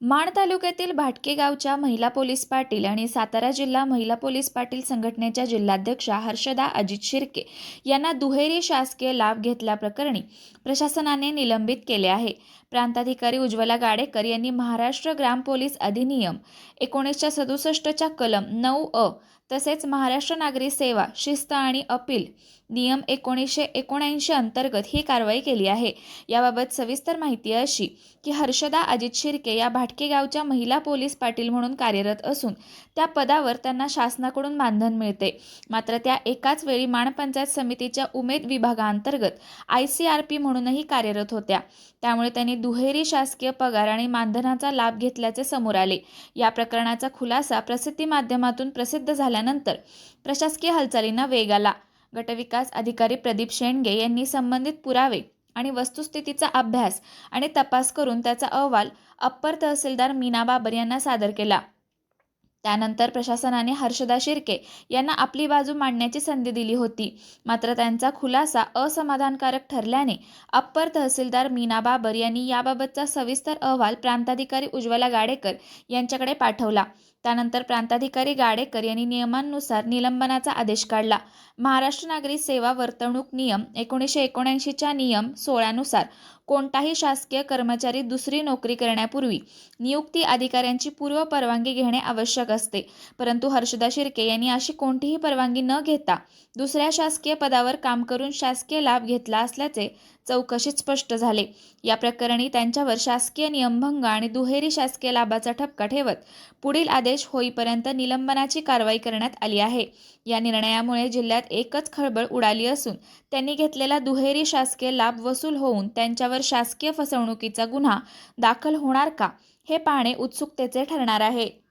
माण तालुक्यातील भाटके गावच्या महिला पोलीस पाटील आणि सातारा जिल्हा महिला पोलीस पाटील संघटनेच्या जिल्हाध्यक्षा हर्षदा अजित शिर्के यांना दुहेरी शासकीय लाभ घेतल्याप्रकरणी प्रशासनाने निलंबित केले आहे. प्रांताधिकारी उज्ज्वला गाडेकर यांनी महाराष्ट्र ग्राम पोलीस अधिनियम एकोणीसशे सदुसष्टच्या कलम नऊ अ तसेच महाराष्ट्र नागरी सेवा शिस्त आणि अपील नियम एकोणीसशे एकोणऐंशी अंतर्गत ही कारवाई केली आहे. याबाबत सविस्तर माहिती अशी की हर्षदा अजित शिर्के या भाटके गावच्या महिला पोलीस पाटील म्हणून कार्यरत असून त्या पदावर त्यांना शासनाकडून मानधन मिळते. मात्र त्या एकाच वेळी माणपंचायत समितीच्या उमेद विभागाअंतर्गत आय सी आर पी म्हणूनही कार्यरत होत्या. त्यामुळे त्यांनी दुहेरी शासकीय पगार आणि मानधनाचा लाभ घेतल्याचे समोर आले. या प्रकरणाचा खुलासा प्रसिद्धी माध्यमातून प्रसिद्ध झाला झाल्यानंतर प्रशासकीय हालचालींना वेग आला. गटविकास अधिकारी प्रदीप शेंडगे यांनी संबंधित पुरावे आणि वस्तुस्थितीचा अभ्यास आणि तपास करून त्याचा अहवाल अप्पर तहसीलदार मीना बाबर यांना सादर केला. त्यानंतर प्रशासनाने हर्षदा शिर्के यांना आपली बाजू मांडण्याची संधी दिली होती. मात्र त्यांचा खुलासा असमाधानकारक ठरल्याने अप्पर तहसीलदार मीना बाबर यांनी याबाबतचा सविस्तर अहवाल प्रांताधिकारी उज्ज्वला गाडेकर यांच्याकडे पाठवला. त्यानंतर प्रांताधिकारी गाडेकर यांनी नियमांनुसार निलंबनाचा आदेश काढला. महाराष्ट्र नागरी सेवा वर्तणूक नियम एकोणीसशे एकोणऐंशीच्या नियम सोळानुसार कोणताही शासकीय कर्मचारी दुसरी नोकरी करण्यापूर्वी नियुक्ती अधिकाऱ्यांची पूर्व परवानगी घेणे आवश्यक असते. परंतु हर्षदा शिर्के यांनी अशी कोणतीही परवानगी न घेता दुसऱ्या शासकीय पदावर काम करून शासकीय लाभ घेतला असल्याचे चौकशीत स्पष्ट झाले. या प्रकरणी त्यांच्यावर शासकीय नियमभंग आणि दुहेरी शासकीय लाभाचा ठपका ठेवत पुढील आदेश होईपर्यंत निलंबनाची कारवाई करण्यात आली आहे. या निर्णयामुळे जिल्ह्यात एकच खळबळ उडाली असून त्यांनी घेतलेला दुहेरी शासकीय लाभ वसूल होऊन त्यांच्यावर त्यांच्यावर शासकीय फसवणुकीचा गुन्हा दाखल होणार का? हे पाहणे उत्सुकतेचे ठरणार आहे.